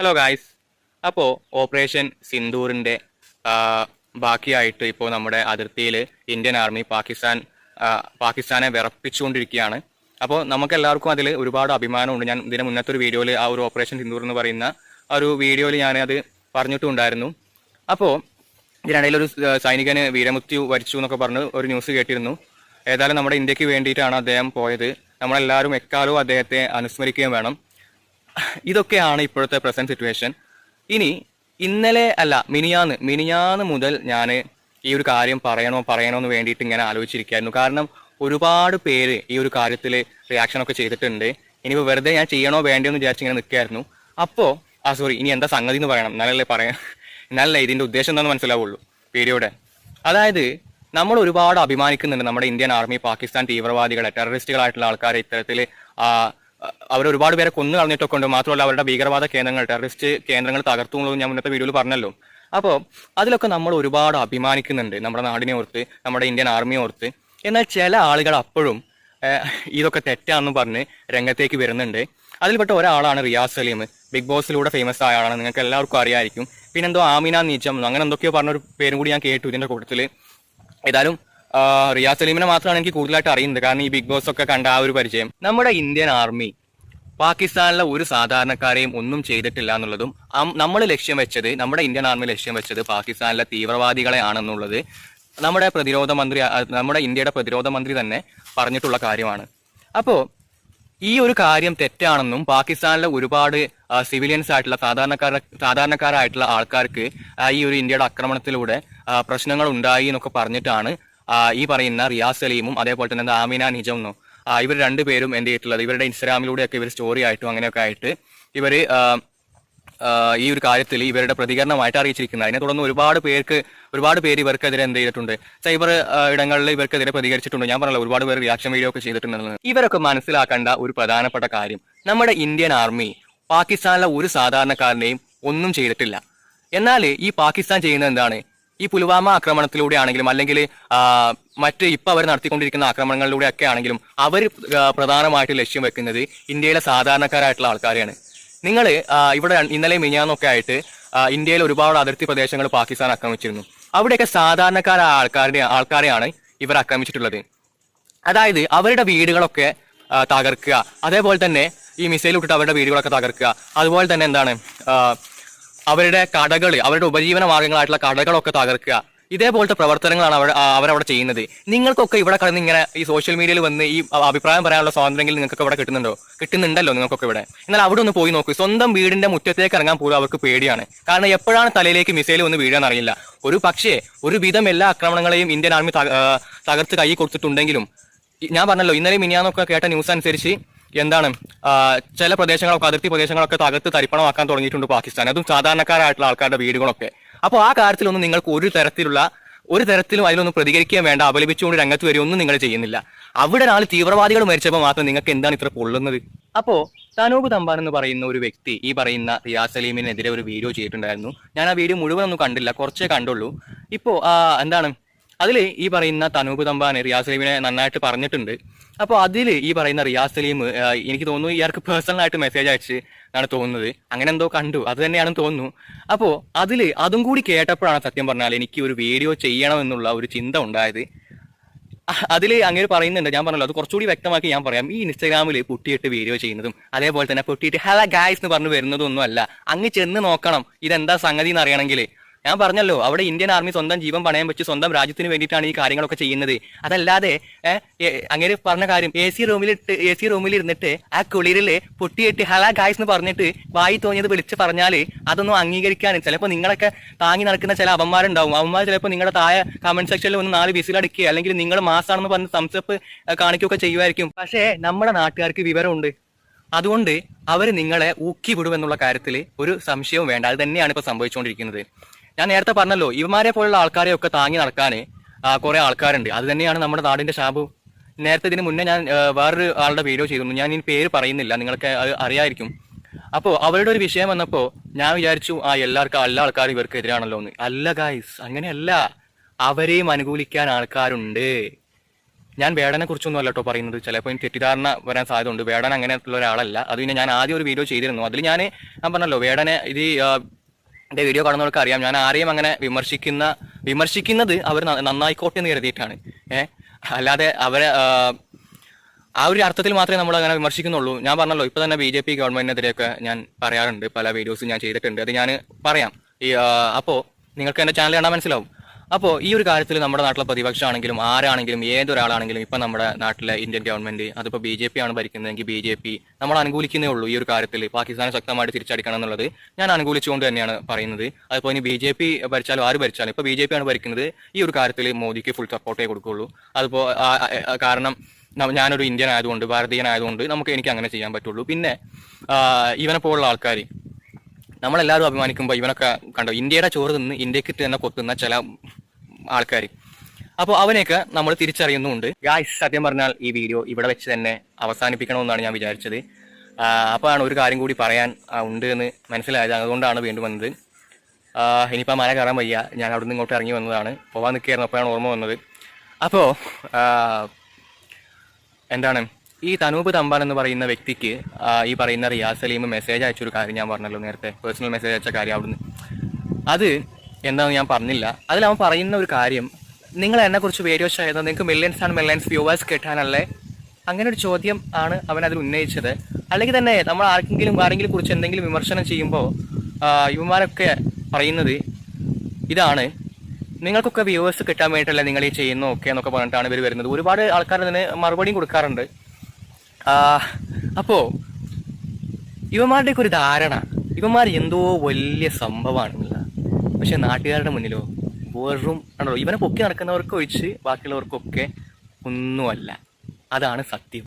Hello guys അപ്പോൾ operation സിന്ദൂറിന്റെ ബാക്കിയായിട്ട് ഇപ്പോൾ നമ്മുടെ അതിർത്തിയിൽ ഇന്ത്യൻ ആർമി പാകിസ്ഥാൻ പാകിസ്ഥാനെ വിറപ്പിച്ചുകൊണ്ടിരിക്കുകയാണ്. അപ്പോൾ നമുക്ക് എല്ലാവർക്കും അതിൽ ഒരുപാട് അഭിമാനമുണ്ട്. ഞാൻ ഇതിന് മുന്നത്തെ ഒരു വീഡിയോയിൽ ആ ഒരു ഓപ്പറേഷൻ സിന്ദൂർ എന്ന് പറയുന്ന ഒരു വീഡിയോയിൽ ഞാൻ അത് പറഞ്ഞിട്ടുണ്ടായിരുന്നു. അപ്പോൾ ഇതിനിടയിൽ ഒരു സൈനികന് വീരമൃത്യു വരിച്ചു എന്നൊക്കെ പറഞ്ഞ് ഒരു ന്യൂസ് കേട്ടിരുന്നു. ഏതായാലും നമ്മുടെ ഇന്ത്യയ്ക്ക് വേണ്ടിയിട്ടാണ് അദ്ദേഹം പോയത്. നമ്മളെല്ലാവരും എക്കാലവും അദ്ദേഹത്തെ അനുസ്മരിക്കുകയും വേണം. ഇതൊക്കെയാണ് ഇപ്പോഴത്തെ പ്രസന്റ് സിറ്റുവേഷൻ ഇനി ഇന്നലെ അല്ല മിനിയാന്ന് മിനിയാന്ന് മുതൽ ഞാൻ ഈ ഒരു കാര്യം പറയണോ പറയണോ എന്ന് വേണ്ടിയിട്ട് ഇങ്ങനെ ആലോചിച്ചിരിക്കുകയായിരുന്നു കാരണം ഒരുപാട് പേര് ഈ ഒരു കാര്യത്തിൽ റിയാക്ഷൻ ഒക്കെ ചെയ്തിട്ടുണ്ട്. ഇനിയിപ്പോൾ വെറുതെ ഞാൻ ചെയ്യണോ വേണ്ടോ എന്ന് വിചാരിച്ച് ഇങ്ങനെ നിൽക്കുകയായിരുന്നു അപ്പോൾ ആ സോറി ഇനി എന്താ സംഗതി എന്ന് പറയണം. എന്നാലല്ലേ പറയാം. എന്നാലല്ലേ ഇതിന്റെ ഉദ്ദേശം എന്താണെന്ന് മനസ്സിലാവുള്ളൂ വീഡിയോയുടെ അതായത് നമ്മൾ ഒരുപാട് അഭിമാനിക്കുന്നുണ്ട് നമ്മുടെ ഇന്ത്യൻ ആർമി പാകിസ്ഥാൻ തീവ്രവാദികളെ ടെററിസ്റ്റുകളായിട്ടുള്ള ആൾക്കാരെ ഇത്തരത്തിൽ അവർ ഒരുപാട് പേരെ കൊന്നു കളഞ്ഞിട്ടൊക്കെ ഉണ്ട്. മാത്രമല്ല അവരുടെ ഭീകരവാദ കേന്ദ്രങ്ങൾ ടെററിസ്റ്റ് കേന്ദ്രങ്ങൾ തകർത്തു എന്നുള്ളത് ഞാൻ മുന്നത്തെ വീഡിയോയിൽ പറഞ്ഞല്ലോ. അപ്പോൾ അതിലൊക്കെ നമ്മൾ ഒരുപാട് അഭിമാനിക്കുന്നുണ്ട് നമ്മുടെ നാടിനെ ഓർത്ത് നമ്മുടെ ഇന്ത്യൻ ആർമിയെ ഓർത്ത്. എന്നാൽ ചില ആളുകൾ അപ്പോഴും ഇതൊക്കെ തെറ്റാണെന്ന് പറഞ്ഞ് രംഗത്തേക്ക് വരുന്നുണ്ട്. അതിൽപ്പെട്ട ഒരാളാണ് റിയാസ് സലീം. ബിഗ് ബോസിലൂടെ ഫേമസ് ആയ ആളാണ്. നിങ്ങൾക്ക് എല്ലാവർക്കും അറിയായിരിക്കും. പിന്നെന്തോ ആമിന നീച്ചം അങ്ങനെ എന്തൊക്കെയോ പറഞ്ഞൊരു പേരും കൂടി ഞാൻ കേട്ടു ഇതിന്റെ കൂട്ടത്തിൽ ഏതായാലും റിയാസ് സലീമിനെ മാത്രമാണ് എനിക്ക് കൂടുതലായിട്ട് അറിയുന്നത്. കാരണം ഈ ബിഗ് ബോസ് ഒക്കെ കണ്ട ആ ഒരു പരിചയം. നമ്മുടെ ഇന്ത്യൻ ആർമി പാകിസ്ഥാനിലെ ഒരു സാധാരണക്കാരെയും ഒന്നും ചെയ്തിട്ടില്ല എന്നുള്ളതും നമ്മൾ ലക്ഷ്യം വെച്ചത് നമ്മുടെ ഇന്ത്യൻ ആർമി ലക്ഷ്യം വെച്ചത് പാകിസ്ഥാനിലെ തീവ്രവാദികളെ ആണെന്നുള്ളത് നമ്മുടെ പ്രതിരോധ മന്ത്രി നമ്മുടെ ഇന്ത്യയുടെ പ്രതിരോധ മന്ത്രി തന്നെ പറഞ്ഞിട്ടുള്ള കാര്യമാണ്. അപ്പോൾ ഈ ഒരു കാര്യം തെറ്റാണെന്നും പാകിസ്ഥാനിലെ ഒരുപാട് സിവിലിയൻസ് ആയിട്ടുള്ള സാധാരണക്കാര സാധാരണക്കാരായിട്ടുള്ള ആൾക്കാർക്ക് ഈ ഒരു ഇന്ത്യയുടെ ആക്രമണത്തിലൂടെ പ്രശ്നങ്ങൾ ഉണ്ടായി എന്നൊക്കെ പറഞ്ഞിട്ടാണ് ഈ പറയുന്ന റിയാസ് സലീമും അതേപോലെ തന്നെ ആമിന നിജമെന്നോ ഇവർ രണ്ടുപേരും എന്ത് ചെയ്തിട്ടുള്ളത് ഇവരുടെ ഇൻസ്റ്റാഗ്രാമിലൂടെയൊക്കെ ഇവർ സ്റ്റോറി ആയിട്ടും അങ്ങനെയൊക്കെ ആയിട്ട് ഇവർ ഈ ഒരു കാര്യത്തിൽ ഇവരുടെ പ്രതികരണമായിട്ട് അറിയിച്ചിരിക്കുന്നത്. അതിനെ തുടർന്ന് ഒരുപാട് പേർക്ക് ഒരുപാട് പേര് ഇവർക്കെതിരെ എന്ത് ചെയ്തിട്ടുണ്ട് സൈബർ ഇടങ്ങളിൽ ഇവർക്കെതിരെ പ്രതികരിച്ചിട്ടുണ്ട്. ഞാൻ പറഞ്ഞല്ലോ ഒരുപാട് പേര് റിയാക്ഷൻ വീഡിയോ ഒക്കെ ചെയ്തിട്ടുണ്ടെന്ന്. ഇവരൊക്കെ മനസ്സിലാക്കേണ്ട ഒരു പ്രധാനപ്പെട്ട കാര്യം നമ്മുടെ ഇന്ത്യൻ ആർമി പാകിസ്ഥാനിലെ ഒരു സാധാരണക്കാരനെയും ഒന്നും ചെയ്തിട്ടില്ല. എന്നാൽ ഈ പാകിസ്ഥാൻ ചെയ്യുന്നത് എന്താണ്? ഈ പുൽവാമ ആക്രമണത്തിലൂടെ ആണെങ്കിലും അല്ലെങ്കിൽ മറ്റ് ഇപ്പൊ അവർ നടത്തിക്കൊണ്ടിരിക്കുന്ന ആക്രമണങ്ങളിലൂടെ ഒക്കെ ആണെങ്കിലും അവർ പ്രധാനമായിട്ട് ലക്ഷ്യം വെക്കുന്നത് ഇന്ത്യയിലെ സാധാരണക്കാരായിട്ടുള്ള ആൾക്കാരെയാണ്. നിങ്ങൾ ഇവിടെ ഇന്നലെ മിനിയാന്നൊക്കെ ആയിട്ട് ഇന്ത്യയിൽ ഒരുപാട് അതിർത്തി പ്രദേശങ്ങൾ പാകിസ്ഥാൻ ആക്രമിച്ചിരുന്നു. അവിടെയൊക്കെ സാധാരണക്കാരായ ആൾക്കാരുടെ ആൾക്കാരെയാണ് ഇവർ ആക്രമിച്ചിട്ടുള്ളത്. അതായത് അവരുടെ വീടുകളൊക്കെ തകർക്കുക. അതേപോലെ തന്നെ ഈ മിസൈൽ ഇട്ടിട്ട് അവരുടെ വീടുകളൊക്കെ തകർക്കുക. അതുപോലെ തന്നെ എന്താണ് അവരുടെ കടകൾ അവരുടെ ഉപജീവന മാർഗങ്ങളായിട്ടുള്ള കടകളൊക്കെ തകർക്കുക. ഇതേപോലത്തെ പ്രവർത്തനങ്ങളാണ് അവർ അവരവിടെ ചെയ്യുന്നത്. നിങ്ങൾക്കൊക്കെ ഇവിടെ കടന്ന് ഇങ്ങനെ ഈ സോഷ്യൽ മീഡിയയിൽ വന്ന് ഈ അഭിപ്രായം പറയാനുള്ള സ്വാതന്ത്ര്യമെങ്കിൽ നിങ്ങൾക്കൊക്കെ ഇവിടെ കിട്ടുന്നുണ്ടോ? കിട്ടുന്നുണ്ടല്ലോ നിങ്ങൾക്കൊക്കെ ഇവിടെ. എന്നാൽ അവിടെ ഒന്ന് പോയി നോക്കൂ. സ്വന്തം വീടിന്റെ മുറ്റത്തേക്ക് ഇറങ്ങാൻ പോലും അവർക്ക് പേടിയാണ്. കാരണം എപ്പോഴാണ് തലയിലേക്ക് മിസൈൽ വന്ന് വീഴാൻ അറിയില്ല. ഒരു പക്ഷേ ഒരു വിധം എല്ലാ ആക്രമണങ്ങളെയും ഇന്ത്യൻ ആർമി തകർത്ത് കൈ കൊടുത്തിട്ടുണ്ടെങ്കിലും ഞാൻ പറഞ്ഞല്ലോ ഇന്നലെ മിനിയാന്നൊക്കെ കേട്ട ന്യൂസ് അനുസരിച്ച് എന്താണ്? ചില പ്രദേശങ്ങളൊക്കെ അതിർത്തി പ്രദേശങ്ങളൊക്കെ തകർത്ത് തരിപ്പണമാക്കാൻ തുടങ്ങിയിട്ടുണ്ട് പാകിസ്ഥാൻ. അതും സാധാരണക്കാരായിട്ടുള്ള ആൾക്കാരുടെ വീടുകളൊക്കെ. അപ്പോൾ ആ കാര്യത്തിലൊന്നും നിങ്ങൾക്ക് ഒരു തരത്തിലുള്ള ഒരു തരത്തിലും അതിലൊന്നും പ്രതികരിക്കാൻ വേണ്ട അപലപിച്ചുകൊണ്ട് രംഗത്ത് വരികയൊന്നും നിങ്ങൾ ചെയ്യുന്നില്ല. അവിടെ നാല് തീവ്രവാദികൾ മരിച്ചപ്പോൾ മാത്രം നിങ്ങൾക്ക് എന്താണ് ഇത്ര പൊള്ളുന്നത്? അപ്പോൾ തനൂപ് തമ്പാൻ എന്ന് പറയുന്ന ഒരു വ്യക്തി ഈ പറയുന്ന റിയാസ് സലീമിനെതിരെ ഒരു വീഡിയോ ചെയ്തിട്ടുണ്ടായിരുന്നു. ഞാൻ ആ വീഡിയോ മുഴുവനൊന്നും കണ്ടില്ല കുറച്ചേ കണ്ടുള്ളൂ. ഇപ്പോ എന്താണ്? അതിൽ ഈ പറയുന്ന തനൂപ് തമ്പാൻ റിയാസ് സലീമിനെ നന്നായിട്ട് പറഞ്ഞിട്ടുണ്ട്. അപ്പോൾ അതിൽ ഈ പറയുന്ന റിയാസ് സലീം എനിക്ക് തോന്നുന്നു ഇയാൾക്ക് പേഴ്സണലായിട്ട് മെസ്സേജ് അയച്ച് ആണ് തോന്നുന്നത്. അങ്ങനെ എന്തോ കണ്ടു. അത് തന്നെയാണെന്ന് തോന്നുന്നു. അപ്പോൾ അതിൽ അതും കൂടി കേട്ടപ്പോഴാണ് സത്യം പറഞ്ഞാൽ എനിക്ക് ഒരു വീഡിയോ ചെയ്യണമെന്നുള്ള ഒരു ചിന്ത ഉണ്ടായത്. അതിൽ അങ്ങനെ പറയുന്നുണ്ട്. ഞാൻ പറഞ്ഞല്ലോ അത് കുറച്ചുകൂടി വ്യക്തമാക്കി ഞാൻ പറയാം. ഈ ഇൻസ്റ്റാഗ്രാമിൽ പൊട്ടിയിട്ട് വീഡിയോ ചെയ്യുന്നതും അതേപോലെ തന്നെ പൊട്ടിയിട്ട് ഹലോ ഗായ്സ് എന്ന് പറഞ്ഞു വരുന്നതും ഒന്നും അല്ല. അങ്ങ് ചെന്ന് നോക്കണം. ഇതെന്താ സംഗതി എന്ന് അറിയണമെങ്കിൽ ഞാൻ പറഞ്ഞല്ലോ അവിടെ ഇന്ത്യൻ ആർമി സ്വന്തം ജീവൻ പണയം വെച്ച് സ്വന്തം രാജ്യത്തിന് വേണ്ടിയിട്ടാണ് ഈ കാര്യങ്ങളൊക്കെ ചെയ്യുന്നത്. അതല്ലാതെ അങ്ങനെ പറഞ്ഞ കാര്യം എ സി റൂമിലിട്ട് എ സി റൂമിൽ ഇരുന്നിട്ട് ആ കുളിരിൽ പൊട്ടിയിട്ട് ഹലാ ഗായ്സ് എന്ന് പറഞ്ഞിട്ട് വായി തോന്നിയത് വിളിച്ച് പറഞ്ഞാൽ അതൊന്നും അംഗീകരിക്കാൻ ചിലപ്പോൾ നിങ്ങളൊക്കെ താങ്ങി നടക്കുന്ന ചില അവന്മാരുണ്ടാവും. അവന്മാർ ചിലപ്പോൾ നിങ്ങളുടെ താഴെ കമന്റ് സെക്ഷനിൽ ഒന്ന് നാല് വിസിലടിക്കുക അല്ലെങ്കിൽ നിങ്ങൾ മാസാണെന്ന് പറഞ്ഞ് സംസപ്പ് കാണിക്കുകയൊക്കെ ചെയ്യുമായിരിക്കും പക്ഷേ നമ്മുടെ നാട്ടുകാർക്ക് വിവരമുണ്ട്. അതുകൊണ്ട് അവർ നിങ്ങളെ ഊക്കി വിടുമെന്നുള്ള കാര്യത്തിൽ ഒരു സംശയവും വേണ്ട. അത് തന്നെയാണ് ഇപ്പോൾ സംഭവിച്ചുകൊണ്ടിരിക്കുന്നത്. ഞാൻ നേരത്തെ പറഞ്ഞല്ലോ ഇവന്മാരെ പോലുള്ള ആൾക്കാരെയൊക്കെ താങ്ങി നടക്കാൻ കുറെ ആൾക്കാരുണ്ട്. അത് തന്നെയാണ് നമ്മുടെ നാടിന്റെ ശാപവും നേരത്തെ ഇതിന് മുന്നേ ഞാൻ വേറൊരു ആളുടെ വീഡിയോ ചെയ്തിരുന്നു. ഞാൻ ഇനി പേര് പറയുന്നില്ല നിങ്ങൾക്ക് അത് അറിയായിരിക്കും. അപ്പോൾ അവരുടെ ഒരു വിഷയം വന്നപ്പോൾ ഞാൻ വിചാരിച്ചു ആ എല്ലാവർക്കും എല്ലാ ആൾക്കാരും ഇവർക്ക് എതിരാണല്ലോ എന്ന്. അല്ല ഗായ്സ് അങ്ങനെയല്ല. അവരെയും അനുകൂലിക്കാൻ ആൾക്കാരുണ്ട്. ഞാൻ വേടനെ കുറിച്ചൊന്നും അല്ല കേട്ടോ പറയുന്നത്. ചിലപ്പോൾ എനിക്ക് തെറ്റിദ്ധാരണ വരാൻ സാധ്യത ഉണ്ട് വേടൻ അങ്ങനെയുള്ള ഒരാളല്ല. അത് പിന്നെ ഞാൻ ആദ്യം ഒരു വീഡിയോ ചെയ്തിരുന്നു. അതിൽ ഞാൻ ഞാൻ പറഞ്ഞല്ലോ വേടനെ ഇത് എന്റെ വീഡിയോ കാണുന്നവർക്ക് അറിയാം ഞാൻ ആരെയും അങ്ങനെ വിമർശിക്കുന്ന വിമർശിക്കുന്നത് അവർ നന്നായിക്കോട്ടെ എന്ന് കരുതിയിട്ടാണ്. ഏഹ് അല്ലാതെ അവരെ ആ, ഒരു അർത്ഥത്തിൽ മാത്രമേ നമ്മൾ അങ്ങനെ വിമർശിക്കുന്നുള്ളൂ. ഞാൻ പറഞ്ഞല്ലോ ഇപ്പൊ തന്നെ ബി ജെ പി ഗവൺമെന്റിനെതിരെയൊക്കെ ഞാൻ പറയാറുണ്ട്. പല വീഡിയോസും ഞാൻ ചെയ്തിട്ടുണ്ട്. അത് ഞാൻ പറയാം. ഈ അപ്പോൾ അപ്പോ നിങ്ങൾക്ക് എന്റെ ചാനൽ കാണാൻ മനസ്സിലാവും. അപ്പോൾ ഈ ഒരു കാര്യത്തിൽ നമ്മുടെ നാട്ടിലെ പ്രതിപക്ഷമാണെങ്കിലും ആരാണെങ്കിലും ഏതൊരാളാണെങ്കിലും ഇപ്പൊ നമ്മുടെ നാട്ടിലെ ഇന്ത്യൻ ഗവൺമെന്റ് അതിപ്പോൾ ബി ജെ പി ആണ് ഭരിക്കുന്നതെങ്കിൽ ബി ജെ പി നമ്മൾ അനുകൂലിക്കുന്നേ ഉള്ളൂ ഈ ഒരു കാര്യത്തിൽ പാകിസ്ഥാനെ ശക്തമായിട്ട് തിരിച്ചടിക്കണം എന്നുള്ളത് ഞാൻ അനുകൂലിച്ചുകൊണ്ട് തന്നെയാണ് പറയുന്നത്. അതിപ്പോൾ ഇനി ബി ജെ പി ഭരിച്ചാലും ആര് ഭരിച്ചാലും ഇപ്പൊ ബി ജെ പി ആണ് ഭരിക്കുന്നത് ഈ ഒരു കാര്യത്തിൽ മോദിക്ക് ഫുൾ സപ്പോർട്ടേ കൊടുക്കുള്ളൂ. അതിപ്പോ ആ- ആ- ആ- കാരണം ഞാനൊരു ഇന്ത്യൻ ആയതുകൊണ്ട് ഭാരതീയനായതുകൊണ്ട് നമുക്ക് എനിക്ക് അങ്ങനെ ചെയ്യാൻ പറ്റുള്ളൂ. പിന്നെ ഇവനെ പോലുള്ള ആൾക്കാർ നമ്മളെല്ലാവരും അഭിമാനിക്കുമ്പോൾ ഇവനൊക്കെ കണ്ടോ ഇന്ത്യയുടെ ചോറ് നിന്ന് ഇന്ത്യയ്ക്ക് തന്നെ കൊത്തുന്ന ചില ആൾക്കാർ അപ്പോൾ അവനെയൊക്കെ നമ്മൾ തിരിച്ചറിയുന്നുമുണ്ട്. ഗായ്സ് സത്യം പറഞ്ഞാൽ ഈ വീഡിയോ ഇവിടെ വെച്ച് തന്നെ അവസാനിപ്പിക്കണമെന്നാണ് ഞാൻ വിചാരിച്ചത്. അപ്പോഴാണ് ഒരു കാര്യം കൂടി പറയാൻ ഉണ്ട് എന്ന് മനസ്സിലായത്. അതുകൊണ്ടാണ് വീണ്ടും വന്നത്. ഇനിയിപ്പോൾ മല കയറാൻ വയ്യ. ഞാൻ അവിടുന്ന് ഇങ്ങോട്ട് ഇറങ്ങി വന്നതാണ്. പോവാൻ നിൽക്കുകയായിരുന്നു അപ്പോഴാണ് ഓർമ്മ വന്നത്. അപ്പോൾ എന്താണ്? ഈ തനൂപ് തമ്പാൻ എന്ന് പറയുന്ന വ്യക്തിക്ക് ഈ പറയുന്ന റിയാസ് സലീം മെസ്സേജ് അയച്ചൊരു കാര്യം ഞാൻ പറഞ്ഞല്ലോ നേരത്തെ. പേഴ്സണൽ മെസ്സേജ് അയച്ച കാര്യം അവിടുന്ന്. അത് എന്താണെന്ന് ഞാൻ പറഞ്ഞില്ല. അതിൽ അവൻ പറയുന്ന ഒരു കാര്യം നിങ്ങൾ എന്നെക്കുറിച്ച് വീഡിയോസ് ആയിരുന്നു നിങ്ങൾക്ക് മില്യൻസ് ആണ് മില്യൻസ് വ്യൂവേഴ്സ് കിട്ടാനല്ലേ? അങ്ങനെ ഒരു ചോദ്യം ആണ് അവൻ അതിൽ ഉന്നയിച്ചത്. അല്ലെങ്കിൽ തന്നെ നമ്മൾ ആർക്കെങ്കിലും ആരെങ്കിലും കുറിച്ച് എന്തെങ്കിലും വിമർശനം ചെയ്യുമ്പോൾ യുവമാരൊക്കെ പറയുന്നത് ഇതാണ് നിങ്ങൾക്കൊക്കെ വ്യൂവേഴ്സ് കിട്ടാൻ വേണ്ടിയിട്ടല്ലേ നിങ്ങൾ ഈ ചെയ്യുന്നു ഒക്കെ എന്നൊക്കെ പറഞ്ഞിട്ടാണ് ഇവർ വരുന്നത്. ഒരുപാട് ആൾക്കാർ അതിന് മറുപടിയും കൊടുക്കാറുണ്ട്. ആ, അപ്പോ ഇവന്മാരുടെയൊക്കെ ഒരു ധാരണ. ഇവന്മാർ എന്തോ വലിയ സംഭവമാണെന്നുള്ള. പക്ഷെ നാട്ടുകാരുടെ മുന്നിലോ വെറും ആണല്ലോ ഇവനെ പൊക്കി നടക്കുന്നവർക്ക് ഒഴിച്ച് ബാക്കിയുള്ളവർക്കൊക്കെ ഒന്നുമല്ല. അതാണ് സത്യം.